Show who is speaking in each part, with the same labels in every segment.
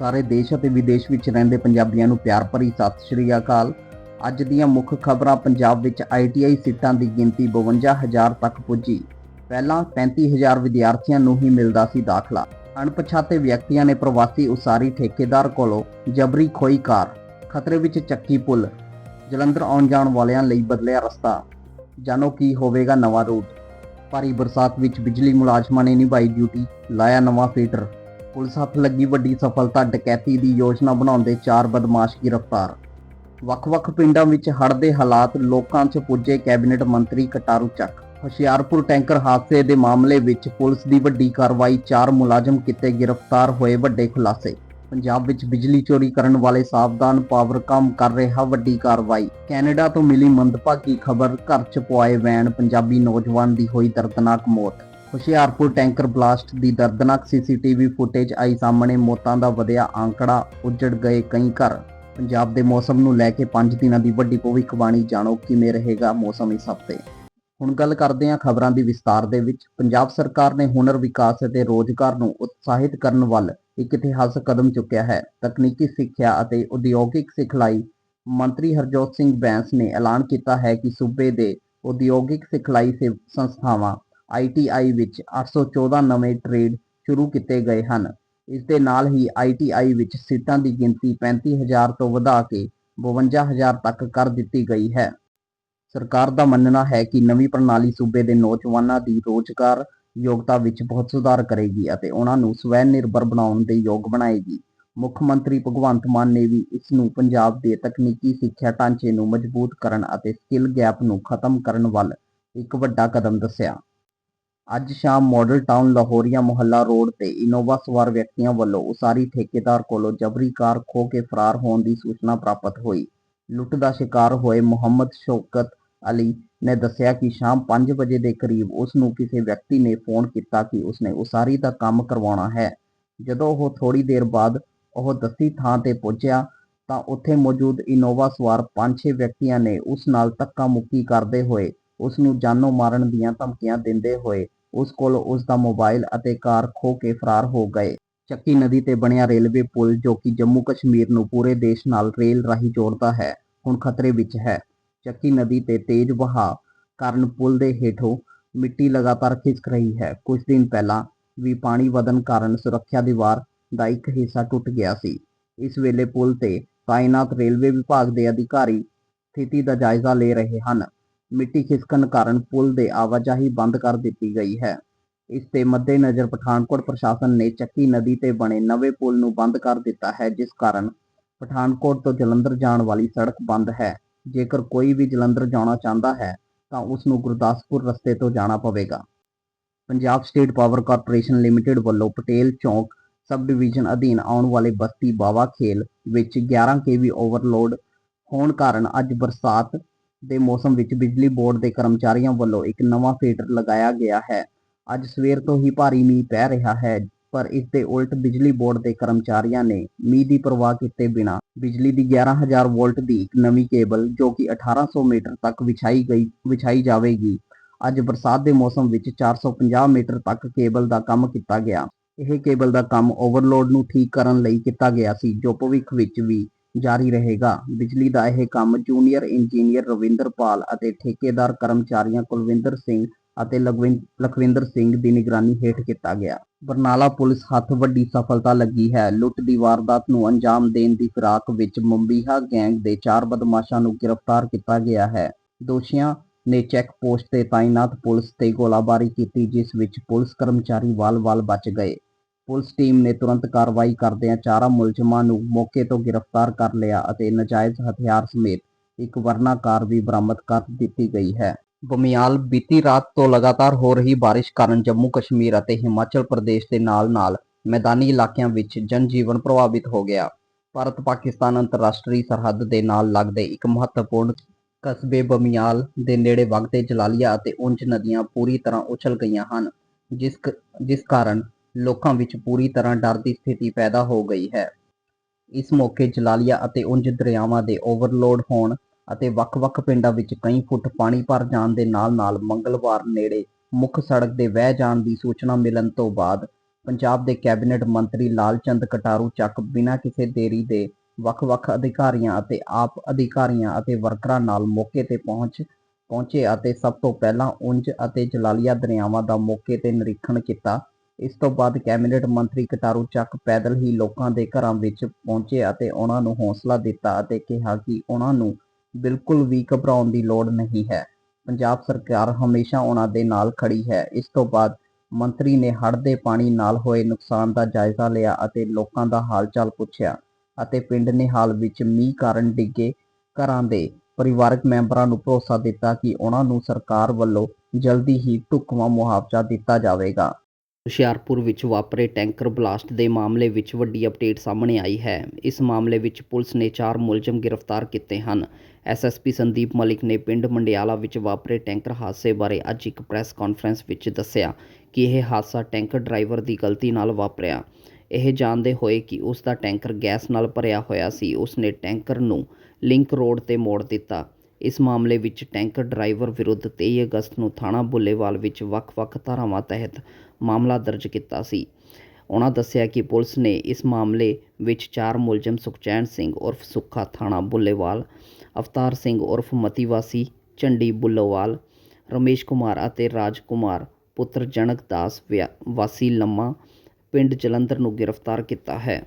Speaker 1: ਸਾਰੇ ਦੇਸ਼ ਅਤੇ ਵਿਦੇਸ਼ ਵਿੱਚ ਰਹਿੰਦੇ ਪੰਜਾਬੀਆਂ ਨੂੰ ਪਿਆਰ ਭਰੀ ਸਤਿ ਸ਼੍ਰੀ ਅਕਾਲ। ਅੱਜ ਦੀਆਂ ਮੁੱਖ ਖਬਰਾਂ, ਪੰਜਾਬ ਵਿੱਚ ਆਈਟੀਆਈ ਸੀਟਾਂ ਦੀ ਗਿਣਤੀ 52000 ਤੱਕ ਪੁੱਜੀ। ਪਹਿਲਾਂ 35000 ਵਿਦਿਆਰਥੀਆਂ ਨੂੰ ਹੀ ਮਿਲਦਾ ਸੀ ਦਾਖਲਾ। ਅਣਪਛਾਤੇ ਵਿਅਕਤੀਆਂ ਨੇ ਪ੍ਰਵਾਸੀ ਉਸਾਰੀ ਠੇਕੇਦਾਰ ਕੋਲੋਂ ਜਬਰੀ ਖੋਈ ਕਾਰ। ਖਤਰੇ ਵਿੱਚ ਚੱਕੀ ਪੁਲ। ਜਲੰਧਰ ਆਉਣ ਜਾਣ ਵਾਲਿਆਂ ਲਈ ਬਦਲਿਆ ਰਸਤਾ। ਜਾਣੋ ਕੀ ਹੋਵੇਗਾ ਨਵਾਂ ਰੂਟ। ਭਾਰੀ ਬਰਸਾਤ ਵਿੱਚ ਬਿਜਲੀ ਮੁਲਾਜ਼ਮਾਂ ਨੇ ਨਿਭਾਈ ਡਿਊਟੀ, ਲਾਇਆ ਨਵਾਂ ਫੀਟਰ। ਪੁਲਿਸ ਹੱਥ ਲੱਗੀ ਵੱਡੀ ਸਫਲਤਾ ਡਕੈਤੀ ਦੀ ਯੋਜਨਾ ਬਣਾਉਂਦੇ ਚਾਰ ਬਦਮਾਸ਼ ਗ੍ਰਿਫਤਾਰ। ਵੱਖ-ਵੱਖ ਪਿੰਡਾਂ ਵਿੱਚ ਹੜ੍ਹ ਦੇ ਹਾਲਾਤ ਲੋਕਾਂ 'ਚ ਪੁੱਜੇ ਕੈਬਨਿਟ ਮੰਤਰੀ ਕਟਾਰੂ ਚੱਕ। ਹੁਸ਼ਿਆਰਪੁਰ ਟੈਂਕਰ ਹਾਦਸੇ ਦੇ ਮਾਮਲੇ ਵਿੱਚ ਪੁਲਿਸ ਦੀ ਵੱਡੀ ਕਾਰਵਾਈ ਚਾਰ ਮੁਲਾਜ਼ਮ ਕਿਤੇ ਗ੍ਰਿਫਤਾਰ ਹੋਏ ਵੱਡੇ ਖੁਲਾਸੇ। ਪੰਜਾਬ ਵਿੱਚ ਬਿਜਲੀ ਚੋਰੀ ਕਰਨ ਵਾਲੇ ਸਾਵਧਾਨ ਪਾਵਰ ਕੰਮ ਕਰ ਰਿਹਾ ਵੱਡੀ ਕਾਰਵਾਈ। ਕੈਨੇਡਾ ਤੋਂ ਮਿਲੀ ਮੰਦਭਾਗੀ ਖਬਰ ਘਰ 'ਚ ਪੁਆਏ ਵੈਨ ਪੰਜਾਬੀ ਨੌਜਵਾਨ ਦੀ ਹੋਈ ਦਰਦਨਾਕ ਮੌਤ। ਹੁਸ਼ਿਆਰਪੁਰ ਟੈਂਕਰ ਬਲਾਸਟ ਦੀ ਦਰਦਨਾਕ ਸੀਸੀਟੀਵੀ ਫੁਟੇਜ ਆਈ ਸਾਹਮਣੇ ਮੌਤਾਂ ਦਾ ਵਧਿਆ ਆંકੜਾ ਉੱਜੜ ਗਏ ਕਈ ਘਰ। ਪੰਜਾਬ ਦੇ ਮੌਸਮ ਨੂੰ ਲੈ ਕੇ 5 ਦਿਨਾਂ ਦੀ ਵੱਡੀ ਭਵਿੱਖਬਾਣੀ ਜਾਣੋ ਕਿਵੇਂ ਰਹੇਗਾ ਮੌਸਮ ਇਸ ਹਫ਼ਤੇ। ਹੁਣ ਗੱਲ ਕਰਦੇ ਹਾਂ ਖਬਰਾਂ ਦੀ ਵਿਸਤਾਰ ਦੇ ਵਿੱਚ। ਪੰਜਾਬ ਸਰਕਾਰ ਨੇ ਹੁਨਰ ਵਿਕਾਸ ਅਤੇ ਰੋਜ਼ਗਾਰ ਨੂੰ ਉਤਸ਼ਾਹਿਤ ਕਰਨ ਵੱਲ ਇੱਕ ਇਤਿਹਾਸਕ ਕਦਮ ਚੁੱਕਿਆ ਹੈ। ਤਕਨੀਕੀ ਸਿੱਖਿਆ ਅਤੇ ਉਦਯੋਗਿਕ ਸਿਖਲਾਈ ਮੰਤਰੀ ਹਰਜੋਤ ਸਿੰਘ ਬੈਂਸ ਨੇ ਐਲਾਨ ਕੀਤਾ ਹੈ ਕਿ ਸੂਬੇ ਦੇ ਉਦਯੋਗਿਕ ਸਿਖਲਾਈ ਸੇ ਸੰਸਥਾਵਾਂ ITI ਵਿੱਚ 814 ਨਵੇਂ ਟ੍ਰੇਡ ਸ਼ੁਰੂ ਕੀਤੇ ਗਏ ਹਨ। ਇਸ ਦੇ ਨਾਲ ਹੀ ITI ਵਿੱਚ ਸੀਟਾਂ ਦੀ ਗਿਣਤੀ 35000 ਤੋਂ ਵਧਾ ਕੇ 52000 ਤੱਕ ਕਰ ਦਿੱਤੀ ਗਈ ਹੈ। ਸਰਕਾਰ ਦਾ ਮੰਨਣਾ ਹੈ ਕਿ ਨਵੀਂ ਪ੍ਰਣਾਲੀ ਸੂਬੇ ਦੇ ਨੌਜਵਾਨਾਂ ਦੀ ਰੋਜ਼ਗਾਰ ਯੋਗਤਾ ਵਿੱਚ ਬਹੁਤ ਸੁਧਾਰ ਕਰੇਗੀ ਅਤੇ ਉਹਨਾਂ ਨੂੰ ਸਵੈ ਨਿਰਭਰ ਬਣਾਉਣ ਦੇ ਯੋਗ ਬਣਾਏਗੀ। ਮੁੱਖ ਮੰਤਰੀ ਭਗਵੰਤ ਮਾਨ ਨੇ ਵੀ ਇਸ ਨੂੰ ਪੰਜਾਬ ਦੇ ਤਕਨੀਕੀ ਸਿੱਖਿਆ ਢਾਂਚੇ ਨੂੰ ਮਜ਼ਬੂਤ ਕਰਨ ਅਤੇ ਸਕਿੱਲ ਗੈਪ ਨੂੰ ਖਤਮ ਕਰਨ ਵੱਲ ਇੱਕ ਵੱਡਾ ਕਦਮ ਦੱਸਿਆ। ਅੱਜ ਸ਼ਾਮ ਮਾਡਲ ਟਾਊਨ ਲਾਹੌਰੀਆ ਮੁਹੱਲਾ ਰੋਡ ਤੇ ਇਨੋਵਾ ਸਵਾਰ ਵਿਅਕਤੀਆਂ ਵੱਲੋਂ ਉਸਾਰੀ ਠੇਕੇਦਾਰ ਕੋਲੋਂ ਜਬਰੀ ਕਾਰ ਖੋ ਕੇ ਫਰਾਰ ਹੋਣ ਦੀ ਸੂਚਨਾ ਪ੍ਰਾਪਤ ਹੋਈ। ਲੁੱਟ ਦਾ ਸ਼ਿਕਾਰ ਹੋਏ ਮੁਹੰਮਦ ਸ਼ੌਕਤ ਅਲੀ ਨੇ ਦੱਸਿਆ ਕਿ ਸ਼ਾਮ 5 ਵਜੇ ਦੇ ਕਰੀਬ ਉਸ ਨੂੰ ਕਿਸੇ ਵਿਅਕਤੀ ਨੇ ਫੋਨ ਕੀਤਾ ਕਿ ਉਸਨੇ ਉਸਾਰੀ ਦਾ ਕੰਮ ਕਰਵਾਉਣਾ ਹੈ। ਜਦੋਂ ਉਹ ਥੋੜੀ ਦੇਰ ਬਾਅਦ ਉਹ ਦੱਸੀ ਥਾਂ ਤੇ ਪਹੁੰਚਿਆ ਤਾਂ ਉੱਥੇ ਮੌਜੂਦ ਇਨੋਵਾ ਸਵਾਰ 5-6 ਵਿਅਕਤੀਆਂ ਨੇ ਉਸ ਨਾਲ ਧੱਕਾ ਮੁੱਕੀ ਕਰਦੇ ਹੋਏ ਉਸ ਨੂੰ ਜਾਨੋਂ ਮਾਰਨ ਦੀਆਂ ਧਮਕੀਆਂ ਦਿੰਦੇ ਹੋਏ ਉਸ ਕੋਲ ਉਸ ਦਾ ਮੋਬਾਈਲ ਅਤੇ ਕਾਰ ਖੋ ਕੇ ਫਰਾਰ ਹੋ ਗਏ। ਚੱਕੀ ਨਦੀ ਤੇ ਬਣਿਆ ਰੇਲਵੇ ਪੁਲ, ਜੋ ਕਿ ਜੰਮੂ ਕਸ਼ਮੀਰ ਨੂੰ ਪੂਰੇ ਦੇਸ਼ ਨਾਲ ਰੇਲ ਰਾਹੀਂ ਜੋੜਦਾ ਹੈ, ਹੁਣ ਖਤਰੇ ਵਿੱਚ ਹੈ। ਚੱਕੀ ਨਦੀ ਤੇ ਤੇਜ਼ ਵਹਾਅ ਕਾਰਨ ਪੁਲ ਦੇ ਹੇਠੋਂ ਮਿੱਟੀ ਲਗਾਤਾਰ ਖਿਸਕ ਰਹੀ ਹੈ। ਕੁਝ ਦਿਨ ਪਹਿਲਾਂ ਵੀ ਪਾਣੀ ਵਧਣ ਕਾਰਨ ਸੁਰੱਖਿਆ ਦੀਵਾਰ ਦਾ ਇੱਕ ਹਿੱਸਾ ਟੁੱਟ ਗਿਆ ਸੀ। ਇਸ ਵੇਲੇ ਪੁਲ ਤੇ ਤਾਇਨਾਤ ਰੇਲਵੇ ਵਿਭਾਗ ਦੇ ਅਧਿਕਾਰੀ ਸਥਿਤੀ ਦਾ ਜਾਇਜ਼ਾ ਲੈ ਰਹੇ ਹਨ। ਮਿੱਟੀ ਖਿਸਕਣ ਕਾਰਨ ਪੁਲ ਦੇ ਆਵਾਜਾਈ ਬੰਦ ਕਰ ਦਿੱਤੀ ਗਈ ਹੈ। ਇਸ ਦੇ ਮੱਦੇਨਜ਼ਰ ਪਠਾਨਕੋਟ ਪ੍ਰਸ਼ਾਸਨ ਨੇ ਚੱਕੀ ਨਦੀ ਤੇ ਬਣੇ ਨਵੇਂ ਪੁਲ ਨੂੰ ਬੰਦ ਕਰ ਦਿੱਤਾ ਹੈ, ਜਿਸ ਕਾਰਨ ਪਠਾਨਕੋਟ ਤੋਂ ਜਲੰਧਰ ਜਾਣ ਵਾਲੀ ਸੜਕ ਬੰਦ ਹੈ। ਜੇਕਰ ਕੋਈ ਵੀ ਜਲੰਧਰ ਜਾਣਾ ਚਾਹੁੰਦਾ ਹੈ, ਤਾਂ ਉਸ ਨੂੰ ਗੁਰਦਾਸਪੁਰ ਰਸਤੇ ਤੋਂ ਜਾਣਾ ਪਵੇਗਾ। Punjab state power corporation limited ਵੱਲੋਂ ਪਟੇਲ ਚੌਂਕ ਸਬ ਡਿਵੀਜ਼ਨ ਅਧੀਨ ਆਉਣ ਵਾਲੇ ਬਸਤੀ ਬਾਵਾ ਖੇਲ ਵਿੱਚ 11 kV ਓਵਰਲੋਡ ਹੋਣ ਕਾਰਨ ਅੱਜ ਬਰਸਾਤ ਦੇ ਮੌਸਮ ਵਿੱਚ ਬਿਜਲੀ ਬੋਰਡ ਦੇ ਕਰਮਚਾਰੀਆਂ ਵੱਲੋਂ ਇੱਕ ਨਵਾਂ ਫੀਡਰ ਲਗਾਇਆ ਗਿਆ ਹੈ। ਅੱਜ ਸਵੇਰ ਤੋਂ ਹੀ ਭਾਰੀ ਮੀਂਹ ਪੈ ਰਿਹਾ ਹੈ, ਪਰ ਇਸ ਦੇ ਉਲਟ ਬਿਜਲੀ ਬੋਰਡ ਦੇ ਕਰਮਚਾਰੀਆਂ ਨੇ ਮੀਂਹ ਦੀ ਪਰਵਾਹ ਕੀਤੇ ਬਿਨਾਂ ਬਿਜਲੀ ਦੀ 11000 ਵੋਲਟ ਦੀ ਇੱਕ ਨਵੀਂ ਕੇਬਲ, ਜੋ ਕਿ 1800 ਮੀਟਰ ਤੱਕ ਵਿਛਾਈ ਗਈ, ਵਿਛਾਈ ਜਾਵੇਗੀ। ਅੱਜ ਬਰਸਾਤ ਦੇ ਮੌਸਮ ਵਿੱਚ 450 ਮੀਟਰ ਤੱਕ ਕੇਬਲ ਦਾ ਕੰਮ ਕੀਤਾ ਗਿਆ। ਇਹ ਕੇਬਲ ਦਾ ਕੰਮ ਓਵਰਲੋਡ ਨੂੰ ਠੀਕ ਕਰਨ ਲਈ ਕੀਤਾ ਗਿਆ ਸੀ, ਜੋ ਭਵਿੱਖ ਵਿੱਚ ਵੀ ਜਾਰੀ ਰਹੇਗਾ। ਬਿਜਲੀ ਦਾ ਇਹ ਕੰਮ ਜੂਨੀਅਰ ਇੰਜੀਨੀਅਰ ਰਵਿੰਦਰਪਾਲ ਅਤੇ ਠੇਕੇਦਾਰ ਕਰਮਚਾਰੀਆਂ ਕੁਲਵਿੰਦਰ ਸਿੰਘ ਅਤੇ ਲਖਵਿੰਦਰ ਸਿੰਘ ਦੀ ਨਿਗਰਾਨੀ ਹੇਠ ਕੀਤਾ ਗਿਆ। ਬਰਨਾਲਾ ਪੁਲਿਸ ਹੱਥ ਵੱਡੀ ਸਫਲਤਾ ਲੱਗੀ ਹੈ। ਲੁੱਟ ਦੀ ਵਾਰਦਾਤ ਨੂੰ ਅੰਜਾਮ ਦੇਣ ਦੀ ਫਿਰਾਕ ਵਿੱਚ ਮੁੰਬੀਹਾ ਗੈਂਗ ਦੇ ਚਾਰ ਬਦਮਾਸ਼ਾਂ ਨੂੰ ਗ੍ਰਿਫਤਾਰ ਕੀਤਾ ਗਿਆ ਹੈ। ਦੋਸ਼ੀਆਂ ਨੇ ਚੈੱਕ ਪੋਸਟ ਤੇ ਤਾਇਨਾਤ ਪੁਲਿਸ ਤੇ ਗੋਲਾਬਾਰੀ ਕੀਤੀ, ਜਿਸ ਵਿੱਚ ਪੁਲਿਸ ਕਰਮਚਾਰੀ ਵਾਲ-ਵਾਲ ਬਚ ਗਏ। ਪੁਲਿਸ ਟੀਮ ਨੇ ਤੁਰੰਤ ਕਾਰਵਾਈ ਕਰਦਿਆਂ ਚਾਰਾਂ ਮੁਲਜ਼ਮਾਂ ਨੂੰ ਮੌਕੇ ਤੋਂ ਗ੍ਰਿਫਤਾਰ ਕਰ ਲਿਆ ਅਤੇ ਨਜਾਇਜ਼ ਹਥਿਆਰ ਸਮੇਤ ਇੱਕ ਵਰਨਾ ਕਾਰ ਵੀ ਬਰਾਮਦ ਕਰ ਦਿੱਤੀ ਗਈ ਹੈ। ਬਮਿਆਲ ਬੀਤੀ ਰਾਤ ਤੋਂ ਲਗਾਤਾਰ ਹੋ ਰਹੀ ਬਾਰਿਸ਼ ਕਾਰਨ ਜੰਮੂ ਕਸ਼ਮੀਰ ਅਤੇ ਹਿਮਾਚਲ ਪ੍ਰਦੇਸ਼ ਦੇ ਨਾਲ-ਨਾਲ ਮੈਦਾਨੀ ਇਲਾਕਿਆਂ ਵਿੱਚ ਜਨਜੀਵਨ ਪ੍ਰਭਾਵਿਤ ਹੋ ਗਿਆ। ਭਾਰਤ ਪਾਕਿਸਤਾਨ ਅੰਤਰਰਾਸ਼ਟਰੀ ਸਰਹੱਦ ਦੇ ਨਾਲ ਲੱਗਦੇ ਇੱਕ ਮਹੱਤਵਪੂਰਨ ਕਸਬੇ ਬਮਿਆਲ ਦੇ ਨੇੜੇ ਵਗਦੇ ਜਲਾਲੀਆ ਅਤੇ ਉਂਝ ਨਦੀਆਂ ਪੂਰੀ ਤਰ੍ਹਾਂ ਉਛਲ ਗਈਆਂ ਹਨ, ਜਿਸ ਜਿਸ ਕਾਰਨ ਲੋਕਾਂ ਵਿੱਚ ਪੂਰੀ ਤਰ੍ਹਾਂ ਡਰ ਦੀ ਸਥਿਤੀ ਪੈਦਾ ਹੋ ਗਈ ਹੈ। ਇਸ ਮੌਕੇ ਜਲਾਲੀਆ ਅਤੇ ਉਂਜ ਦਰਿਆਵਾਂ ਦੇ ਓਵਰਲੋਡ ਹੋਣ ਅਤੇ ਵੱਖ-ਵੱਖ ਪਿੰਡਾਂ ਵਿੱਚ ਕਈ ਫੁੱਟ ਪਾਣੀ ਭਰ ਜਾਣ ਦੇ ਨਾਲ-ਨਾਲ ਮੰਗਲਵਾਰ ਨੇੜੇ ਮੁੱਖ ਸੜਕ ਦੇ ਵਹਿ ਜਾਣ ਦੀ ਸੂਚਨਾ ਮਿਲਣ ਤੋਂ ਬਾਅਦ ਪੰਜਾਬ ਦੇ ਕੈਬਨਿਟ ਮੰਤਰੀ ਲਾਲਚੰਦ ਕਟਾਰੂ ਚੱਕ ਬਿਨਾਂ ਕਿਸੇ ਦੇਰੀ ਦੇ ਵੱਖ-ਵੱਖ ਅਧਿਕਾਰੀਆਂ ਅਤੇ ਆਪ ਅਧਿਕਾਰੀਆਂ ਅਤੇ ਵਰਕਰਾਂ ਨਾਲ ਮੌਕੇ ਤੇ ਪਹੁੰਚ ਪਹੁੰਚੇ ਅਤੇ ਸਭ ਤੋਂ ਪਹਿਲਾਂ ਉੰਜ ਅਤੇ ਜਲਾਲੀਆ ਦਰਿਆਵਾਂ ਦਾ ਮੌਕੇ ਤੇ ਨਿਰੀਖਣ ਕੀਤਾ ਇਸ ਤੋਂ ਬਾਅਦ ਕੈਬਨਿਟ ਮੰਤਰੀ ਕਟਾਰੂ ਚੱਕ ਪੈਦਲ ਹੀ ਲੋਕਾਂ ਦੇ ਘਰਾਂ ਵਿੱਚ ਪਹੁੰਚੇ ਅਤੇ ਉਹਨਾਂ ਨੂੰ ਹੌਸਲਾ ਦਿੱਤਾ ਅਤੇ ਕਿਹਾ ਕਿ ਉਹਨਾਂ ਨੂੰ ਬਿਲਕੁਲ ਵੀ ਘਬਰਾਉਣ ਦੀ ਲੋੜ ਨਹੀਂ ਹੈ। ਪੰਜਾਬ ਸਰਕਾਰ ਹਮੇਸ਼ਾ ਉਹਨਾਂ ਦੇ ਨਾਲ ਖੜੀ ਹੈ। ਇਸ ਤੋਂ ਬਾਅਦ ਮੰਤਰੀ ਨੇ ਹੜ੍ਹ ਦੇ ਪਾਣੀ ਨਾਲ ਹੋਏ ਨੁਕਸਾਨ ਦਾ ਜਾਇਜ਼ਾ ਲਿਆ ਅਤੇ ਲੋਕਾਂ ਦਾ ਹਾਲ-ਚਾਲ ਪੁੱਛਿਆ ਅਤੇ ਪਿੰਡ ਨਿਹਾਲ ਵਿੱਚ ਮੀਂਹ ਕਾਰਨ ਡਿੱਗੇ ਘਰਾਂ ਦੇ ਪਰਿਵਾਰਕ ਮੈਂਬਰਾਂ ਨੂੰ ਭਰੋਸਾ ਦਿੱਤਾ ਕਿ ਉਹਨਾਂ ਨੂੰ ਸਰਕਾਰ ਵੱਲੋਂ ਜਲਦੀ ਹੀ ਢੁਕਵਾਂ ਮੁਆਵਜ਼ਾ ਦਿੱਤਾ ਜਾਵੇਗਾ। ਹੁਸ਼ਿਆਰਪੁਰ ਵਿੱਚ ਵਾਪਰੇ ਟੈਂਕਰ ਬਲਾਸਟ ਦੇ ਮਾਮਲੇ ਵਿੱਚ ਵੱਡੀ ਅਪਡੇਟ ਸਾਹਮਣੇ ਆਈ ਹੈ। ਇਸ ਮਾਮਲੇ ਵਿੱਚ ਪੁਲਿਸ ਨੇ ਚਾਰ ਮੁਲਜ਼ਮ ਗ੍ਰਿਫਤਾਰ ਕੀਤੇ ਹਨ। ਐਸਐਸਪੀ ਸੰਦੀਪ ਮਲਿਕ ਨੇ ਪਿੰਡ ਮੰਡਿਆਲਾ ਵਿੱਚ ਵਾਪਰੇ ਟੈਂਕਰ ਹਾਦਸੇ ਬਾਰੇ ਅੱਜ ਇੱਕ ਪ੍ਰੈਸ ਕਾਨਫਰੰਸ ਵਿੱਚ ਦੱਸਿਆ ਕਿ ਇਹ ਹਾਦਸਾ ਟੈਂਕਰ ਡਰਾਈਵਰ ਦੀ ਗਲਤੀ ਨਾਲ ਵਾਪਰਿਆ। ਇਹ ਜਾਣਦੇ ਹੋਏ ਕਿ ਉਸ ਦਾ ਟੈਂਕਰ ਗੈਸ ਨਾਲ ਭਰਿਆ ਹੋਇਆ ਸੀ। ਉਸ ਨੇ ਟੈਂਕਰ ਨੂੰ ਲਿੰਕ ਰੋਡ ਤੇ ਮੋੜ ਦਿੱਤਾ। ਇਸ ਮਾਮਲੇ ਵਿੱਚ ਟੈਂਕਰ ਡਰਾਈਵਰ ਵਿਰੁੱਧ 23 ਅਗਸਤ ਨੂੰ ਥਾਣਾ ਬੁੱਲੇਵਾਲ ਵਿੱਚ ਵੱਖ-ਵੱਖ ਧਾਰਾਵਾਂ ਤਹਿਤ ਮਾਮਲਾ ਦਰਜ ਕੀਤਾ ਸੀ। ਉਹਨਾਂ ਦੱਸਿਆ ਕਿ ਪੁਲਿਸ ਨੇ ਇਸ ਮਾਮਲੇ ਵਿੱਚ ਚਾਰ ਮੁਲਜ਼ਮ ਸੁਖਚੈਨ ਸਿੰਘ ਉਰਫ ਸੁੱਖਾ ਥਾਣਾ ਬੁੱਲੇਵਾਲ ਅਵਤਾਰ ਸਿੰਘ ਉਰਫ ਮਤੀ ਵਾਸੀ ਝੰਡੀ ਬੁੱਲੋਵਾਲ ਰਮੇਸ਼ ਕੁਮਾਰ ਅਤੇ ਰਾਜ ਕੁਮਾਰ, ਪੁੱਤਰ ਜਨਕ ਦਾਸ ਵਿਆ- ਵਾਸੀ ਲੰਮਾ, ਪਿੰਡ ਜਲੰਧਰ ਨੂੰ ਗ੍ਰਿਫਤਾਰ ਕੀਤਾ ਹੈ।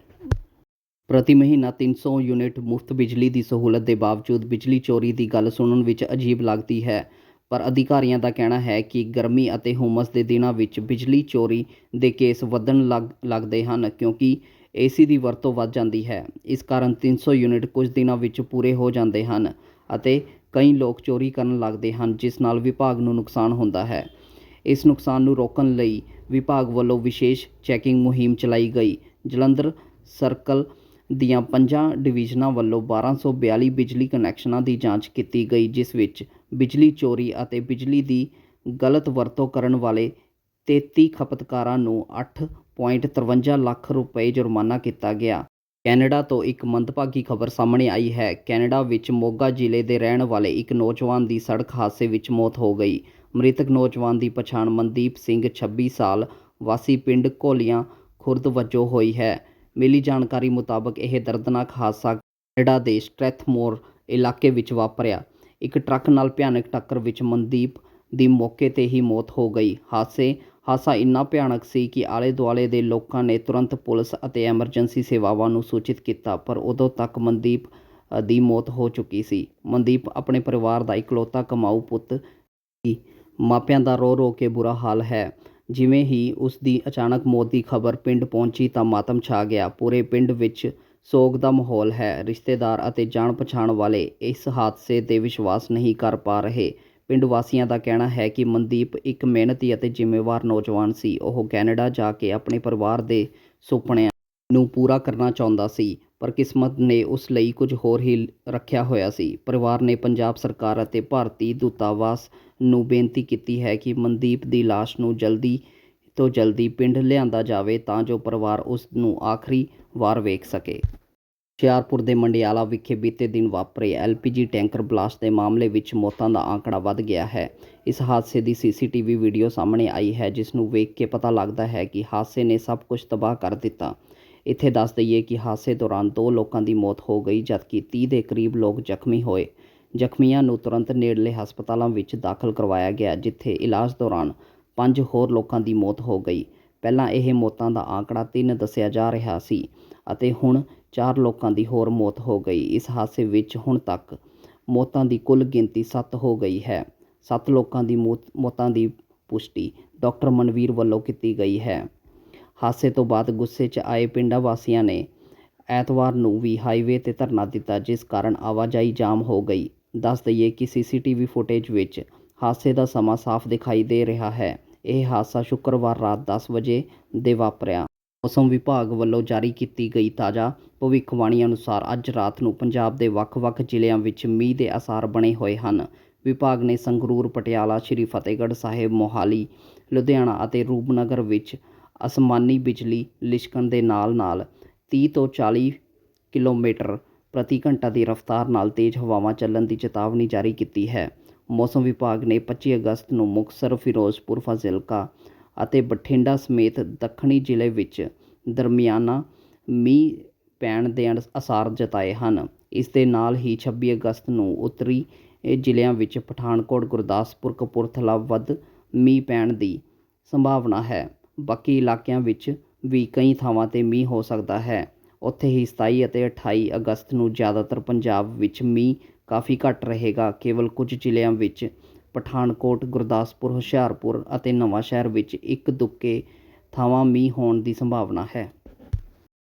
Speaker 1: ਪ੍ਰਤੀ ਮਹੀਨਾ 300 ਯੂਨਿਟ ਮੁਫਤ ਬਿਜਲੀ ਦੀ ਸਹੂਲਤ ਦੇ ਬਾਵਜੂਦ ਬਿਜਲੀ ਚੋਰੀ ਦੀ ਗੱਲ ਸੁਣਨ ਵਿੱਚ ਅਜੀਬ ਲੱਗਦੀ ਹੈ। ਪਰ ਅਧਿਕਾਰੀਆਂ ਦਾ ਕਹਿਣਾ ਹੈ ਕਿ ਗਰਮੀ ਅਤੇ ਹੁਮਸ ਦੇ ਦਿਨਾਂ ਵਿੱਚ ਬਿਜਲੀ ਚੋਰੀ ਦੇ ਕੇਸ ਵਧਣ ਲੱਗ, ਲੱਗਦੇ ਹਨ ਕਿਉਂਕਿ ਏਸੀ ਦੀ ਵਰਤੋਂ ਵੱਧ ਜਾਂਦੀ ਹੈ। ਇਸ ਕਾਰਨ 300 ਯੂਨਿਟ ਕੁਝ ਦਿਨਾਂ ਵਿੱਚ ਪੂਰੇ ਹੋ ਜਾਂਦੇ ਹਨ ਅਤੇ ਕਈ ਲੋਕ ਚੋਰੀ ਕਰਨ ਲੱਗਦੇ ਹਨ, ਜਿਸ ਨਾਲ ਵਿਭਾਗ ਨੂੰ ਨੁਕਸਾਨ ਹੁੰਦਾ ਹੈ। ਇਸ ਨੁਕਸਾਨ ਨੂੰ ਰੋਕਣ ਲਈ ਵਿਭਾਗ ਵੱਲੋਂ ਵਿਸ਼ੇਸ਼ ਚੈਕਿੰਗ ਮੁਹਿੰਮ ਚਲਾਈ ਗਈ। ਜਲੰਧਰ ਸਰਕਲ ਦੀਆਂ ਪੰਜਾਂ ਡਿਵੀਜ਼ਨਾਂ ਵੱਲੋਂ 1242 ਬਿਜਲੀ ਕਨੈਕਸ਼ਨਾਂ ਦੀ ਜਾਂਚ ਕੀਤੀ ਗਈ, ਜਿਸ ਵਿੱਚ ਬਿਜਲੀ ਚੋਰੀ ਅਤੇ ਬਿਜਲੀ ਦੀ ਗਲਤ ਵਰਤੋਂ ਕਰਨ ਵਾਲੇ 33 ਖਪਤਕਾਰਾਂ ਨੂੰ 8.53 ਲੱਖ ਰੁਪਏ ਜੁਰਮਾਨਾ ਕੀਤਾ ਗਿਆ। ਕੈਨੇਡਾ ਤੋਂ ਇੱਕ ਮੰਦਭਾਗੀ ਖਬਰ ਸਾਹਮਣੇ ਆਈ ਹੈ। ਕੈਨੇਡਾ ਵਿੱਚ ਮੋਗਾ ਜ਼ਿਲ੍ਹੇ ਦੇ ਰਹਿਣ ਵਾਲੇ ਇੱਕ ਨੌਜਵਾਨ ਦੀ ਸੜਕ ਹਾਦਸੇ ਵਿੱਚ ਮੌਤ ਹੋ ਗਈ। ਮ੍ਰਿਤਕ ਨੌਜਵਾਨ ਦੀ ਪਛਾਣ ਮਨਦੀਪ ਸਿੰਘ 26 ਸਾਲ ਵਾਸੀ ਪਿੰਡ ਘੋਲੀਆਂ ਖੁਰਦ ਵਜੋਂ ਹੋਈ ਹੈ। ਮਿਲੀ ਜਾਣਕਾਰੀ ਮੁਤਾਬਕ ਇਹ ਦਰਦਨਾਕ ਹਾਦਸਾ ਕੈਨੇਡਾ ਦੇ ਸਟ੍ਰੈਥਮੋਰ ਇਲਾਕੇ ਵਿੱਚ ਵਾਪਰਿਆ। ਇੱਕ ਟਰੱਕ ਨਾਲ ਭਿਆਨਕ ਟੱਕਰ ਵਿੱਚ ਮਨਦੀਪ ਦੀ ਮੌਕੇ ਤੇ ਹੀ ਮੌਤ ਹੋ ਗਈ। ਹਾਦਸੇ, ਹਾਦਸਾ ਇੰਨਾ ਭਿਆਨਕ ਸੀ ਕਿ ਆਲੇ ਦੁਆਲੇ ਦੇ ਲੋਕਾਂ ਨੇ ਤੁਰੰਤ ਪੁਲਿਸ ਅਤੇ ਐਮਰਜੈਂਸੀ ਸੇਵਾਵਾਂ ਨੂੰ ਸੂਚਿਤ ਕੀਤਾ, ਪਰ ਉਦੋਂ ਤੱਕ ਮਨਦੀਪ ਦੀ ਮੌਤ ਹੋ ਚੁੱਕੀ ਸੀ। ਮਨਦੀਪ ਆਪਣੇ ਪਰਿਵਾਰ ਦਾ ਇਕਲੌਤਾ ਕਮਾਊ ਪੁੱਤ ਸੀ। ਮਾਪਿਆਂ ਦਾ ਰੋ ਰੋ ਕੇ ਬੁਰਾ ਹਾਲ ਹੈ। ਜਿਵੇਂ ਹੀ ਉਸ ਦੀ ਅਚਾਨਕ ਮੌਤ ਦੀ ਖਬਰ ਪਿੰਡ ਪਹੁੰਚੀ ਤਾਂ ਮਾਤਮ ਛਾ ਗਿਆ। ਪੂਰੇ ਪਿੰਡ ਵਿੱਚ ਸੋਗ ਦਾ ਮਾਹੌਲ ਹੈ। ਰਿਸ਼ਤੇਦਾਰ ਅਤੇ ਜਾਣ ਪਛਾਣ ਵਾਲੇ ਇਸ ਹਾਦਸੇ ਤੇ ਵਿਸ਼ਵਾਸ ਨਹੀਂ ਕਰ ਪਾ ਰਹੇ। ਪਿੰਡ ਵਾਸੀਆਂ ਦਾ ਕਹਿਣਾ ਹੈ ਕਿ ਮਨਦੀਪ ਇੱਕ ਮਿਹਨਤੀ ਅਤੇ ਜ਼ਿੰਮੇਵਾਰ ਨੌਜਵਾਨ ਸੀ। ਉਹ ਕੈਨੇਡਾ ਜਾ ਕੇ ਆਪਣੇ ਪਰਿਵਾਰ ਦੇ ਸੁਪਨਿਆਂ ਨੂੰ ਪੂਰਾ ਕਰਨਾ ਚਾਹੁੰਦਾ ਸੀ। ਪਰ ਕਿਸਮਤ ਨੇ ਉਸ ਲਈ ਕੁਝ ਹੋਰ ਹੀ ਰੱਖਿਆ ਹੋਇਆ ਸੀ। ਪਰਿਵਾਰ ਨੇ ਪੰਜਾਬ ਸਰਕਾਰ ਅਤੇ ਭਾਰਤੀ ਦੂਤਾਵਾਸ ਨੂੰ ਬੇਨਤੀ ਕੀਤੀ ਹੈ ਕਿ ਮਨਦੀਪ ਦੀ ਲਾਸ਼ ਨੂੰ ਜਲਦੀ ਤੋਂ ਜਲਦੀ ਪਿੰਡ ਲਿਆਂਦਾ ਜਾਵੇ ਤਾਂ ਜੋ ਪਰਿਵਾਰ ਉਸ ਨੂੰ ਆਖਰੀ ਵਾਰ ਵੇਖ ਸਕੇ। ਹੁਸ਼ਿਆਰਪੁਰ ਦੇ ਮੰਡਿਆਲਾ ਵਿਖੇ ਬੀਤੇ ਦਿਨ ਵਾਪਰੇ ਐਲਪੀਜੀ ਟੈਂਕਰ ਬਲਾਸਟ ਦੇ ਮਾਮਲੇ ਵਿੱਚ ਮੌਤਾਂ ਦਾ ਆંકੜਾ ਵੱਧ ਗਿਆ ਹੈ। ਇਸ ਹਾਦਸੇ ਦੀ ਸੀਸੀਟੀਵੀ ਵੀਡੀਓ ਸਾਹਮਣੇ ਆਈ ਹੈ, ਜਿਸ ਨੂੰ ਵੇਖ ਕੇ ਪਤਾ ਲੱਗਦਾ ਹੈ ਕਿ ਹਾਦਸੇ ਨੇ ਸਭ ਕੁਝ ਤਬਾਹ ਕਰ ਦਿੱਤਾ। ਇੱਥੇ ਦੱਸ ਦਈਏ ਕਿ ਹਾਦਸੇ ਦੌਰਾਨ ਦੋ ਲੋਕਾਂ ਦੀ ਮੌਤ ਹੋ ਗਈ, ਜਦਕਿ 30 ਦੇ ਕਰੀਬ ਲੋਕ ਜ਼ਖਮੀ ਹੋਏ। ਜ਼ਖਮੀਆਂ ਨੂੰ ਤੁਰੰਤ ਨੇੜਲੇ ਹਸਪਤਾਲਾਂ ਵਿੱਚ ਦਾਖਲ ਕਰਵਾਇਆ ਗਿਆ, ਜਿੱਥੇ ਇਲਾਜ ਦੌਰਾਨ ਪੰਜ ਹੋਰ ਲੋਕਾਂ ਦੀ ਮੌਤ ਹੋ ਗਈ। ਪਹਿਲਾਂ ਇਹ ਮੌਤਾਂ ਦਾ ਆંકੜਾ 3 ਦੱਸਿਆ ਜਾ ਰਿਹਾ ਸੀ ਅਤੇ ਹੁਣ 4 ਲੋਕਾਂ ਦੀ ਹੋਰ ਮੌਤ ਹੋ ਗਈ। ਇਸ ਹਾਦਸੇ ਵਿੱਚ ਹੁਣ ਤੱਕ ਮੌਤਾਂ ਦੀ ਕੁੱਲ ਗਿਣਤੀ 7 ਹੋ ਗਈ ਹੈ। 7 ਲੋਕਾਂ ਦੀ ਮੌਤ ਮੌਤਾਂ ਦੀ ਪੁਸ਼ਟੀ ਡਾਕਟਰ ਮਨਵੀਰ ਵੱਲੋਂ ਕੀਤੀ ਗਈ ਹੈ। ਹਾਦਸੇ ਤੋਂ ਬਾਅਦ ਗੁੱਸੇ 'ਚ ਆਏ ਪਿੰਡਾਂ ਵਾਸੀਆਂ ਨੇ ਐਤਵਾਰ ਨੂੰ ਵੀ ਹਾਈਵੇ ਤੇ ਧਰਨਾ ਦਿੱਤਾ, ਜਿਸ ਕਾਰਨ ਆਵਾਜਾਈ ਜਾਮ ਹੋ ਗਈ। ਦੱਸ ਦਈਏ ਕਿ ਸੀਸੀਟੀਵੀ ਫੁਟੇਜ ਵਿੱਚ ਹਾਦਸੇ ਦਾ ਸਮਾਂ ਸਾਫ਼ ਦਿਖਾਈ ਦੇ ਰਿਹਾ ਹੈ। ਇਹ ਹਾਦਸਾ ਸ਼ੁੱਕਰਵਾਰ ਰਾਤ 10 ਵਜੇ ਦੇ ਵਾਪਰਿਆ। ਮੌਸਮ ਵਿਭਾਗ ਵੱਲੋਂ ਜਾਰੀ ਕੀਤੀ ਗਈ ਤਾਜ਼ਾ ਭਵਿੱਖਬਾਣੀ ਅਨੁਸਾਰ ਅੱਜ ਰਾਤ ਨੂੰ ਪੰਜਾਬ ਦੇ ਵੱਖ-ਵੱਖ ਜ਼ਿਲ੍ਹਿਆਂ ਵਿੱਚ ਮੀਂਹ ਦੇ ਆਸਾਰ ਬਣੇ ਹੋਏ ਹਨ। ਵਿਭਾਗ ਨੇ ਸੰਗਰੂਰ, ਪਟਿਆਲਾ, ਸ਼੍ਰੀ ਫਤਿਹਗੜ੍ਹ ਸਾਹਿਬ, ਮੋਹਾਲੀ, ਲੁਧਿਆਣਾ ਅਤੇ ਰੂਪਨਗਰ ਵਿੱਚ ਅਸਮਾਨੀ ਬਿਜਲੀ ਲਿਸ਼ਕਣ ਦੇ ਨਾਲ-ਨਾਲ ਤੀਹ ਤੋਂ 40 ਕਿਲੋਮੀਟਰ ਪ੍ਰਤੀ ਘੰਟਾ ਦੀ ਰਫ਼ਤਾਰ ਨਾਲ ਤੇਜ਼ ਹਵਾਵਾਂ ਚੱਲਣ ਦੀ ਚੇਤਾਵਨੀ ਜਾਰੀ ਕੀਤੀ ਹੈ। ਮੌਸਮ ਵਿਭਾਗ ਨੇ 25 ਅਗਸਤ ਨੂੰ ਮੁਕਤਸਰ, ਫਿਰੋਜ਼ਪੁਰ, ਫਾਜ਼ਿਲਕਾ
Speaker 2: ਅਤੇ ਬਠਿੰਡਾ ਸਮੇਤ ਦੱਖਣੀ ਜ਼ਿਲ੍ਹੇ ਵਿੱਚ ਦਰਮਿਆਨਾ ਮੀਂਹ ਪੈਣ ਦੇ ਅਨੁ- ਆਸਾਰ ਜਤਾਏ ਹਨ। ਇਸ ਦੇ ਨਾਲ ਹੀ 26 ਅਗਸਤ ਨੂੰ ਉੱਤਰੀ ਜ਼ਿਲ੍ਹਿਆਂ ਵਿੱਚ ਪਠਾਨਕੋਟ, ਗੁਰਦਾਸਪੁਰ, ਕਪੂਰਥਲਾ ਵੱਧ ਮੀਂਹ ਪੈਣ ਦੀ ਸੰਭਾਵਨਾ ਹੈ। ਬਾਕੀ ਇਲਾਕਿਆਂ ਵਿੱਚ ਵੀ ਕਈ ਥਾਵਾਂ ਤੇ ਮੀਂਹ ਹੋ ਸਕਦਾ ਹੈ। ਉੱਥੇ ਹੀ 27 ਅਤੇ 28 ਅਗਸਤ ਨੂੰ ਜ਼ਿਆਦਾਤਰ ਪੰਜਾਬ ਵਿੱਚ ਮੀਂਹ ਕਾਫੀ ਘੱਟ ਰਹੇਗਾ। ਕੇਵਲ ਕੁਝ ਜ਼ਿਲ੍ਹਿਆਂ ਵਿੱਚ ਪਠਾਨਕੋਟ, ਗੁਰਦਾਸਪੁਰ, ਹੁਸ਼ਿਆਰਪੁਰ ਅਤੇ ਨਵਾਂਸ਼ਹਿਰ ਵਿੱਚ ਇੱਕ ਦੁੱਕੇ ਥਾਵਾਂ ਮੀਂਹ ਹੋਣ ਦੀ ਸੰਭਾਵਨਾ ਹੈ।